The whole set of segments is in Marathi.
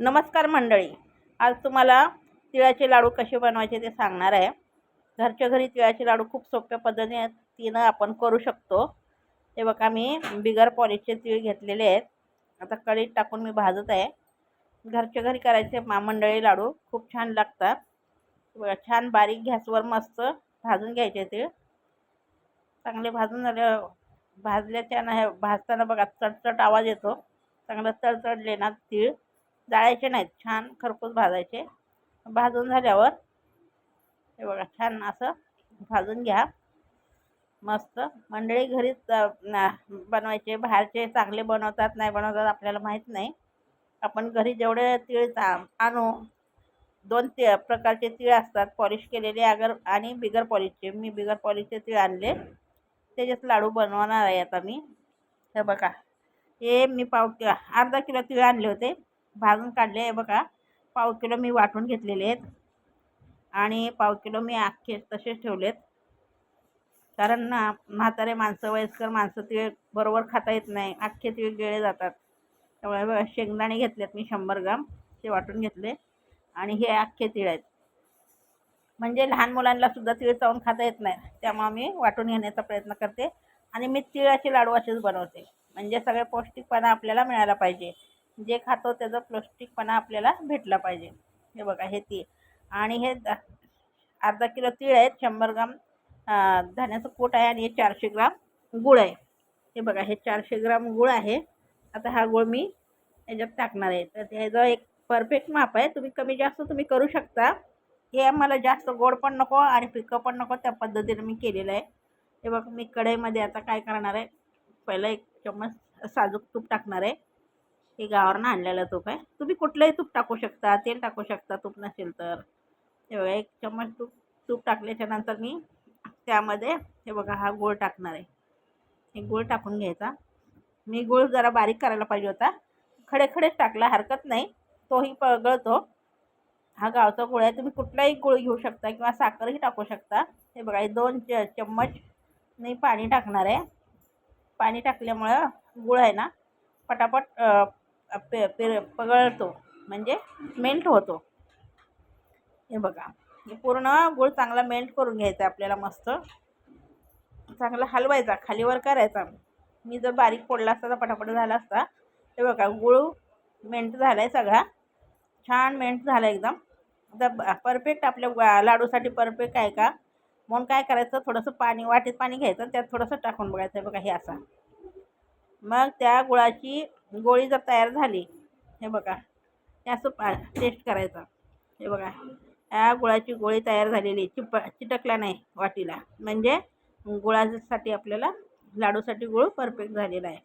नमस्कार मंडळी. आज तुम्हाला तिळाचे लाडू कसे बनवायचे ते सांगणार आहे. घरच्या घरी तिळाचे लाडू खूप सोप्या पद्धतीनं आपण करू शकतो. हे बघा मी बिगर पॉलिशचे तीळ घेतलेले आहेत. आता कढीत टाकून मी भाजत आहे. घरच्या घरी करायचे मा मंडळी लाडू खूप छान लागतात. बघा छान बारीक गॅसवर मस्त भाजून घ्यायचे तीळ. चांगले भाजून झाले भाजल्याच्या ना भाजताना बघा चटचट आवाज येतो. चांगलं तडतडले ना तीळ. जाळायचे नाहीत. छान खरपूस भाजायचे. भाजून झाल्यावर हे बघा छान असं भाजून घ्या. मस्त. मंडळी घरीच बनवायचे बाहेरचे चांगले बनवतात नाही बनवतात आपल्याला माहीत नाही. आपण घरी जेवढे तीळ चा- आणू दोन ति प्रकारचे तीळ असतात पॉलिश केलेले अगर आणि बिगर पॉलिशचे. मी बिगर पॉलिशचे तीळ आणले. त्याच्यात लाडू बनवणार आहे आता मी. हे बघा. हे मी पाव अर्धा किलो तीळ आणले होते. भाजून काढले आहे बघा. पाव किलो मी वाटून घेतलेले आहेत. आणि पाव किलो मी अख्खे तसेच ठेवलेत. कारण ना म्हातारे माणसं वयस्कर माणसं ते बरोबर खाता येत नाही. अख्खे ते गिळे जातात. त्यामुळे बघा शेंगदाणे घेतलेत मी शंभर ग्राम. ते वाटून घेतले. आणि हे अख्खे तीळ आहेत. म्हणजे लहान मुलांना सुद्धा तीळ चावून खाता येत नाही. त्यामुळे मी वाटून घेण्याचा प्रयत्न करते. आणि मी तिळाचे लाडू असेच बनवते. म्हणजे सगळे पौष्टिकपणा आपल्याला मिळायला पाहिजे. जे खातो त्याचा पौष्टिकपणा आपल्याला भेटला पाहिजे. हे बघा हे तीळ. आणि हे द- अर्धा किलो तीळ आहेत शंभर ग्राम धान्याचं कूट आहे आणि हे चारशे ग्राम गूळ आहे. हे बघा हे चारशे ग्राम गूळ आहे. आता हा गूळ मी याच्यात टाकणार आहे. तर ह्याचं एक परफेक्ट माप आहे. तुम्ही कमी जास्त तुम्ही करू शकता. हे मला जास्त गोड पण नको आणि फिकं पण नको त्या पद्धतीने मी केलेलं आहे. हे बघ मी कढईमध्ये आता काय करणार आहे? पहिलं एक चम्मच साजूक तूप टाकणार आहे. हे गावावरनं आणलेलं तूप आहे. तुम्ही कुठलंही तूप टाकू शकता तेल टाकू शकता तूप नसेल तर. हे बघा एक चम्मच तूप तूप टाकल्याच्या नंतर मी त्यामध्ये हे बघा हा गूळ टाकणार आहे. हे गूळ टाकून घ्यायचा. मी गूळ जरा बारीक करायला पाहिजे होता. खडे खडेच टाकला हरकत नाही. तोही पगळतो हा गावचा गुळ आहे. तुम्ही कुठलाही गुळ घेऊ शकता किंवा साखरही टाकू शकता. हे बघा हे दोन च चम्मच मी पाणी टाकणार आहे. पाणी टाकल्यामुळं गुळ आहे ना पटापट पे पे पगळतो म्हणजे मेल्ट होतो. हे बघा हे पूर्ण गुळ चांगला मेल्ट करून घ्यायचा आपल्याला मस्त. चांगला हलवायचा खालीवर करायचा. मी जर बारीक फोडला असता तर पटापट झाला असता हे बघा गुळ मेल्ट झाला आहे सगळा. छान मेल्ट झाला एकदम. आता परफेक्ट आपल्या लाडूसाठी परफेक्ट आहे का? म्हणून काय करायचं थोडंसं पाणी वाटीत पाणी घ्यायचं त्यात थोडंसं टाकून बघायचं. बघा हे असा. मग त्या गुळाची गोळी जर तयार झाली हे बघा हे असं पा टेस्ट करायचं. हे बघा या गुळाची गोळी तयार झालेली चिप चिटकला नाही वाटीला. म्हणजे गुळासाठी आपल्याला लाडूसाठी गुळ परफेक्ट झालेला आहे.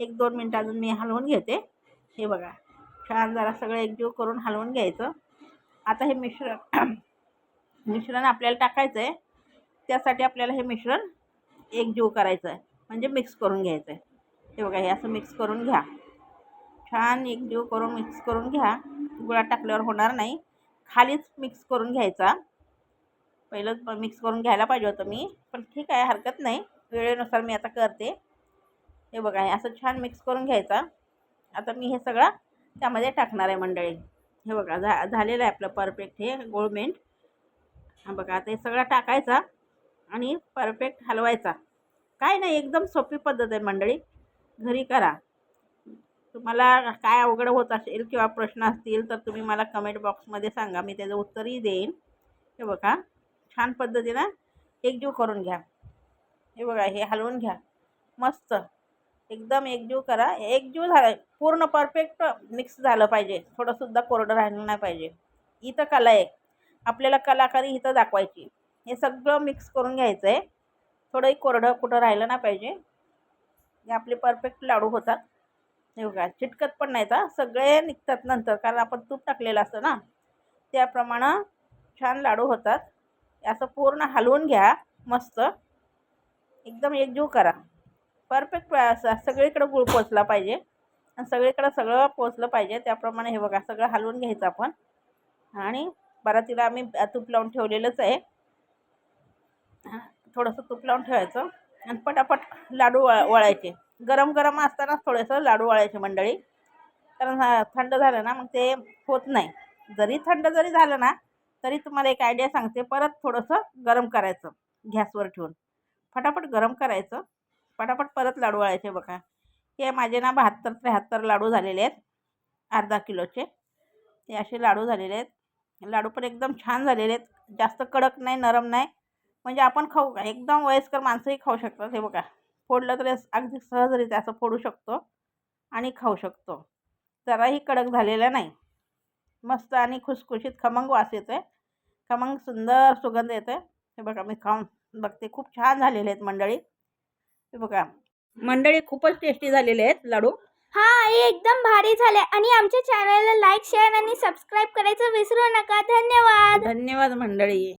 एक दोन मिनटं अजून मी हलवून घेते. हे बघा छान जरा सगळं एकजीव करून हलवून घ्यायचं. आता हे मिश्रण मिश्रण आपल्याला टाकायचं आहे. त्यासाठी आपल्याला हे मिश्रण एकजीव करायचं आहे. म्हणजे मिक्स करून घ्यायचं आहे. हे बघा हे असं मिक्स करून घ्या. छान एकजीव करून मिक्स करून घ्या. गुळात टाकल्यावर होणार नाही. खालीच मिक्स करून घ्यायचा. पहिलंच मिक्स करून घ्यायला पाहिजे होतं मी. पण ठीक आहे हरकत नाही. वेळेनुसार मी आता करते. हे बघा हे असं छान मिक्स करून घ्यायचा. आता मी हे सगळं त्यामध्ये टाकणार आहे मंडळी. हे बघा झा झालेलं आहे आपलं परफेक्ट हे गोळमेंट हा बघा आता हे सगळं टाकायचा आणि परफेक्ट हलवायचा. काय नाही एकदम सोपी पद्धत आहे मंडळी. घरी करा. तुम्हाला काय अवघड होत असेल किंवा प्रश्न असतील तर तुम्ही मला कमेंट बॉक्समध्ये सांगा. मी त्याचं उत्तरही देईन. हे बघा. छान पद्धतीनं एकजीव करून घ्या. हे बघा हे हलवून घ्या. मस्त. एकदम एकजीव करा. एकजीव झाला पूर्ण परफेक्ट मिक्स झालं पाहिजे. थोडंसुद्धा कोरडं राहिलं नाही पाहिजे. इथं कला आहे आपल्याला कलाकारी इथं दाखवायची. हे सगळं मिक्स करून घ्यायचं आहे थोडंही कोरडं कुठं राहिलं नाही पाहिजे. हे आपले परफेक्ट लाडू होतात. हे बघा चिटकत पण नाहीत हा. सगळे निघतात नंतर कारण आपण तूप टाकलेलं असतं ना. त्याप्रमाणे छान लाडू होतात. असं पूर्ण हलवून घ्या मस्त. एकदम एकजीव करा. परफेक्ट असा सगळीकडं गुळ पोचला पाहिजे. आणि सगळीकडं सगळं पोचलं पाहिजे. त्याप्रमाणे हे बघा सगळं हलवून घ्यायचं आपण. आणि बरातीला आम्ही तूप लावून ठेवलेलंच आहे. थोडंसं तूप लावून ठेवायचं. आणि पटापट लाडू वळ वळायचे. गरम गरम असतानाच थोडंसं लाडू वळायचे मंडळी. कारण थंड झालं ना मग ते होत नाही. जरी थंड जरी झालं ना तरी तुम्हाला एक आयडिया सांगते. परत थोडंसं गरम करायचं गॅसवर ठेवून. फटाफट गरम करायचं. फटाफट परत लाडू वाळायचे बघा. हे माझे ना बहात्तर त्र्याहत्तर लाडू झालेले आहेत. अर्धा किलोचे. हे असे लाडू झालेले आहेत. लाडू पण एकदम छान झालेले आहेत. जास्त कडक नाही नरम नाही. म्हणजे आपण खाऊ एकदम वयस्कर माणसंही खाऊ शकतात हे बघा. फोडलं तरी अगदी सहजरित्या असं फोडू शकतो आणि खाऊ शकतो. जराही कडक झालेला नाही. मस्त आणि खुसखुशीत खमंग वास येतो आहे खमंग सुंदर सुगंध येतो आहे हे बघा मी खाऊन बघते. खूप छान झालेले आहेत मंडळी. हे बघा मंडळी खूपच टेस्टी झालेले आहेत लाडू. हा आई एकदम भारी झाले. आणि आमच्या चॅनलला लाईक शेअर आणि सबस्क्राईब करायचं विसरू नका. धन्यवाद. धन्यवाद मंडळी.